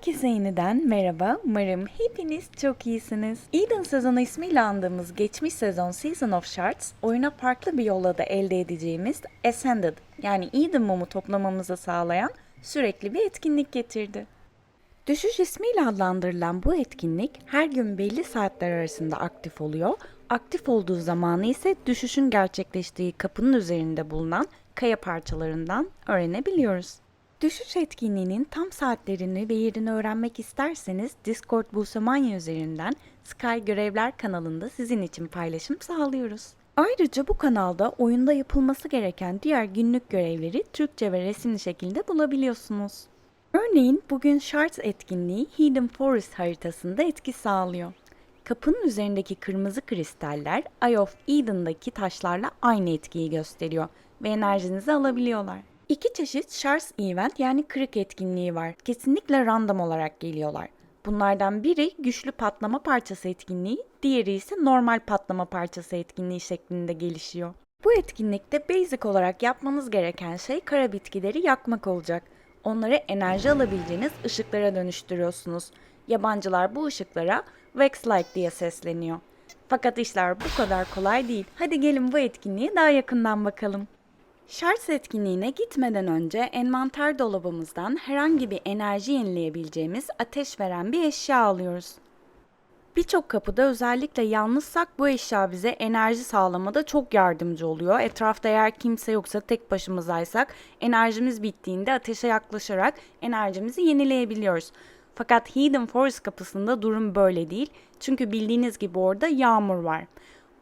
Herkese yeniden merhaba. Umarım hepiniz çok iyisiniz. Eden sezonu ismiyle andığımız geçmiş sezon Season of Shards, oyuna farklı bir yolla da elde edeceğimiz Ascended yani Eden mumu toplamamızı sağlayan sürekli bir etkinlik getirdi. Düşüş ismiyle adlandırılan bu etkinlik her gün belli saatler arasında aktif oluyor. Aktif olduğu zamanı ise düşüşün gerçekleştiği kapının üzerinde bulunan kaya parçalarından öğrenebiliyoruz. Düşüş etkinliğinin tam saatlerini ve yerini öğrenmek isterseniz Discord Busamanya üzerinden Sky Görevler kanalında sizin için paylaşım sağlıyoruz. Ayrıca bu kanalda oyunda yapılması gereken diğer günlük görevleri Türkçe ve resimli şekilde bulabiliyorsunuz. Örneğin bugün Shards etkinliği Hidden Forest haritasında etki sağlıyor. Kapının üzerindeki kırmızı kristaller Eye of Eden'daki taşlarla aynı etkiyi gösteriyor ve enerjinizi alabiliyorlar. İki çeşit Shards Event yani kırık etkinliği var. Kesinlikle random olarak geliyorlar. Bunlardan biri güçlü patlama parçası etkinliği, diğeri ise normal patlama parçası etkinliği şeklinde gelişiyor. Bu etkinlikte basic olarak yapmanız gereken şey kara bitkileri yakmak olacak. Onları enerji alabileceğiniz ışıklara dönüştürüyorsunuz. Yabancılar bu ışıklara Vex-like diye sesleniyor. Fakat işler bu kadar kolay değil. Hadi gelin bu etkinliğe daha yakından bakalım. Shards etkinliğine gitmeden önce envanter dolabımızdan herhangi bir enerji yenileyebileceğimiz ateş veren bir eşya alıyoruz. Birçok kapıda özellikle yalnızsak bu eşya bize enerji sağlamada çok yardımcı oluyor. Etrafta eğer kimse yoksa tek başımızaysak enerjimiz bittiğinde ateşe yaklaşarak enerjimizi yenileyebiliyoruz. Fakat Hidden Forest kapısında durum böyle değil. Çünkü bildiğiniz gibi orada yağmur var.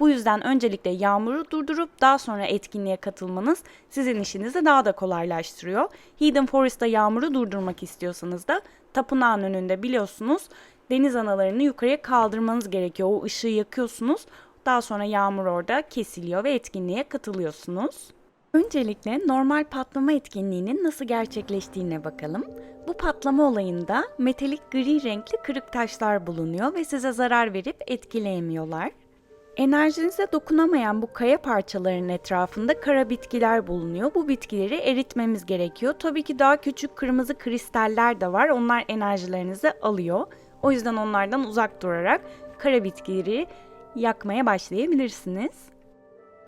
Bu yüzden öncelikle yağmuru durdurup daha sonra etkinliğe katılmanız sizin işinizi daha da kolaylaştırıyor. Hidden Forest'ta yağmuru durdurmak istiyorsanız da tapınağın önünde biliyorsunuz deniz analarını yukarıya kaldırmanız gerekiyor. O ışığı yakıyorsunuz. Daha sonra yağmur orada kesiliyor ve etkinliğe katılıyorsunuz. Öncelikle normal patlama etkinliğinin nasıl gerçekleştiğine bakalım. Bu patlama olayında metalik gri renkli kırık taşlar bulunuyor ve size zarar verip etkileyemiyorlar. Enerjinize dokunamayan bu kaya parçalarının etrafında kara bitkiler bulunuyor. Bu bitkileri eritmemiz gerekiyor. Tabii ki daha küçük kırmızı kristaller de var. Onlar enerjilerinizi alıyor. O yüzden onlardan uzak durarak kara bitkileri yakmaya başlayabilirsiniz.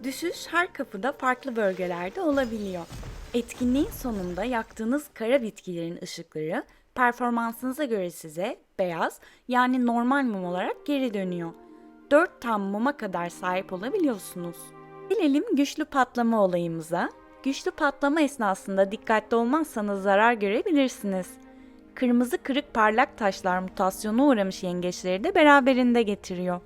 Düşüş her kapıda farklı bölgelerde olabiliyor. Etkinliğin sonunda yaktığınız kara bitkilerin ışıkları performansınıza göre size beyaz yani normal mum olarak geri dönüyor. 4 tam muma kadar sahip olabiliyorsunuz. Gelelim güçlü patlama olayımıza. Güçlü patlama esnasında dikkatli olmazsanız zarar görebilirsiniz. Kırmızı kırık parlak taşlar mutasyona uğramış yengeçleri de beraberinde getiriyor.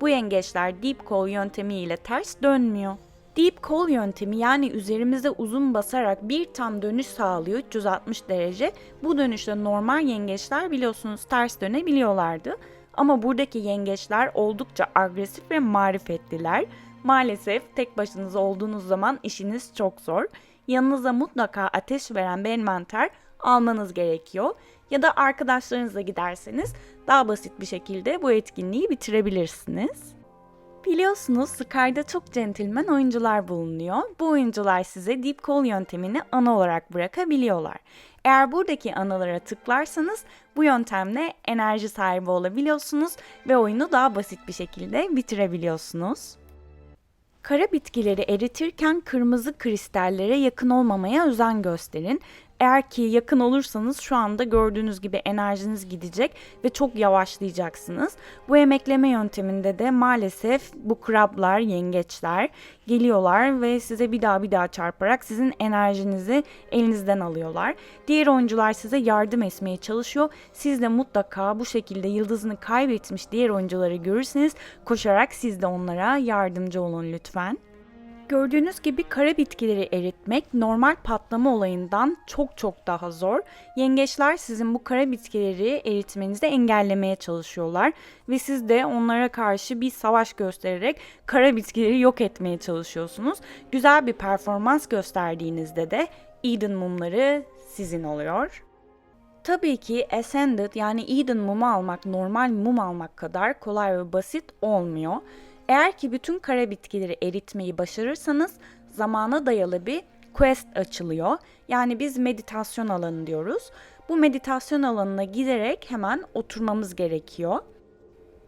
Bu yengeçler deep call yöntemiyle ters dönmüyor. Deep call yöntemi yani üzerimize uzun basarak bir tam dönüş sağlıyor 360 derece. Bu dönüşte normal yengeçler biliyorsunuz ters dönebiliyorlardı. Ama buradaki yengeçler oldukça agresif ve marifetliler. Maalesef tek başınıza olduğunuz zaman işiniz çok zor. Yanınıza mutlaka ateş veren bir envanter almanız gerekiyor. Ya da arkadaşlarınızla giderseniz daha basit bir şekilde bu etkinliği bitirebilirsiniz. Biliyorsunuz Sky'da çok centilmen oyuncular bulunuyor. Bu oyuncular size Deep Call yöntemini ana olarak bırakabiliyorlar. Eğer buradaki analara tıklarsanız bu yöntemle enerji sahibi olabiliyorsunuz ve oyunu daha basit bir şekilde bitirebiliyorsunuz. Kara bitkileri eritirken kırmızı kristallere yakın olmamaya özen gösterin. Eğer ki yakın olursanız şu anda gördüğünüz gibi enerjiniz gidecek ve çok yavaşlayacaksınız. Bu emekleme yönteminde de maalesef bu krablar, yengeçler geliyorlar ve size bir daha bir daha çarparak sizin enerjinizi elinizden alıyorlar. Diğer oyuncular size yardım etmeye çalışıyor. Siz de mutlaka bu şekilde yıldızını kaybetmiş diğer oyuncuları görürseniz koşarak siz de onlara yardımcı olun lütfen. Gördüğünüz gibi kara bitkileri eritmek normal patlama olayından çok çok daha zor. Yengeçler sizin bu kara bitkileri eritmenizi engellemeye çalışıyorlar ve siz de onlara karşı bir savaş göstererek kara bitkileri yok etmeye çalışıyorsunuz. Güzel bir performans gösterdiğinizde de Eden mumları sizin oluyor. Tabii ki Ascended yani Eden mumu almak normal mum almak kadar kolay ve basit olmuyor. Eğer ki bütün kara bitkileri eritmeyi başarırsanız zamana dayalı bir quest açılıyor. Yani biz meditasyon alanı diyoruz. bu meditasyon alanına giderek hemen oturmamız gerekiyor.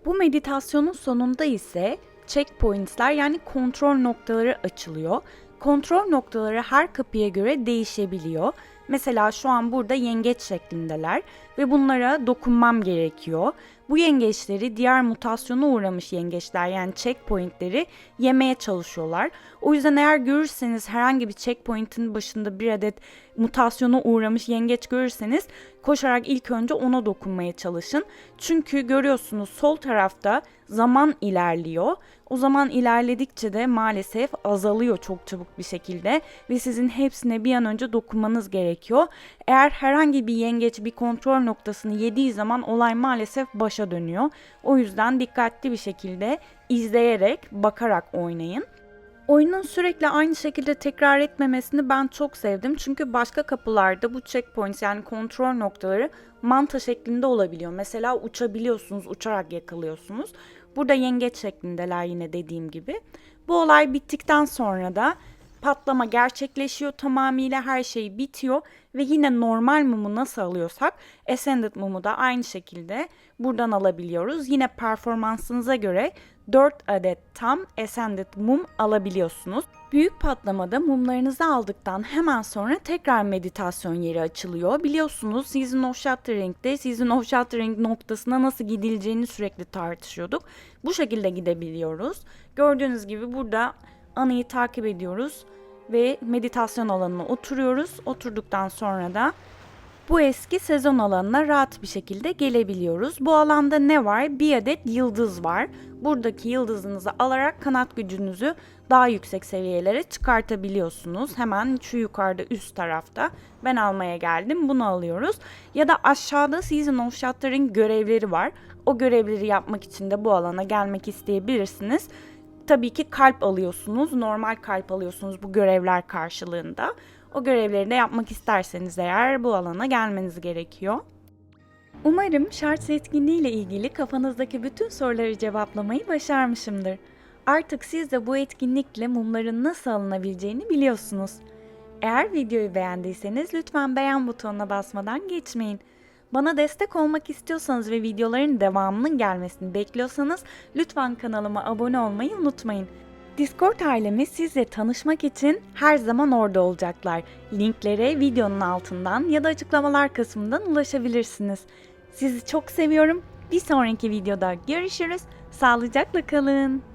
Bu meditasyonun sonunda ise checkpoints'ler yani kontrol noktaları açılıyor. Kontrol noktaları her kapıya göre değişebiliyor. Mesela şu an burada yengeç şeklindeler ve bunlara dokunmam gerekiyor. Bu yengeçleri diğer mutasyona uğramış yengeçler yani checkpointleri yemeye çalışıyorlar. O yüzden eğer görürseniz herhangi bir checkpoint'in başında bir adet mutasyona uğramış yengeç görürseniz koşarak ilk önce ona dokunmaya çalışın. Çünkü görüyorsunuz sol tarafta zaman ilerliyor. O zaman ilerledikçe de maalesef azalıyor çok çabuk bir şekilde ve sizin hepsine bir an önce dokunmanız gerekiyor. Eğer herhangi bir yengeç bir kontrol noktasını yediği zaman olay maalesef başa dönüyor. O yüzden dikkatli bir şekilde izleyerek, bakarak oynayın. Oyunun sürekli aynı şekilde tekrar etmemesini ben çok sevdim. Çünkü başka kapılarda bu checkpoints yani kontrol noktaları manta şeklinde olabiliyor. Mesela uçabiliyorsunuz, uçarak yakalıyorsunuz. Burada yengeç şeklindeler yine dediğim gibi. Bu olay bittikten sonra da patlama gerçekleşiyor tamamıyla her şey bitiyor ve yine normal mumu nasıl alıyorsak Ascended mumu da aynı şekilde buradan alabiliyoruz. Yine performansınıza göre 4 adet tam Ascended mum alabiliyorsunuz. Büyük patlamada mumlarınızı aldıktan hemen sonra tekrar meditasyon yeri açılıyor. Biliyorsunuz Season of Shattering'de Season of Shattering noktasına nasıl gidileceğini sürekli tartışıyorduk. Bu şekilde gidebiliyoruz. Gördüğünüz gibi burada anıyı takip ediyoruz ve meditasyon alanına oturuyoruz. Oturduktan sonra da bu eski sezon alanına rahat bir şekilde gelebiliyoruz. Bu alanda ne var? Bir adet yıldız var. Buradaki yıldızınızı alarak kanat gücünüzü daha yüksek seviyelere çıkartabiliyorsunuz. Hemen şu yukarıda üst tarafta ben almaya geldim. Bunu alıyoruz. Ya da aşağıda Season of Shatter'ın görevleri var. O görevleri yapmak için de bu alana gelmek isteyebilirsiniz. Tabii ki kalp alıyorsunuz. Normal kalp alıyorsunuz bu görevler karşılığında. O görevleri de yapmak isterseniz eğer bu alana gelmeniz gerekiyor. Umarım Shards etkinliği ile ilgili kafanızdaki bütün soruları cevaplamayı başarmışımdır. Artık siz de bu etkinlikle mumların nasıl alınabileceğini biliyorsunuz. Eğer videoyu beğendiyseniz lütfen beğen butonuna basmadan geçmeyin. Bana destek olmak istiyorsanız ve videoların devamının gelmesini bekliyorsanız lütfen kanalıma abone olmayı unutmayın. Discord ailemi sizle tanışmak için her zaman orada olacaklar. Linklere videonun altından ya da açıklamalar kısmından ulaşabilirsiniz. Sizi çok seviyorum. Bir sonraki videoda görüşürüz. Sağlıcakla kalın.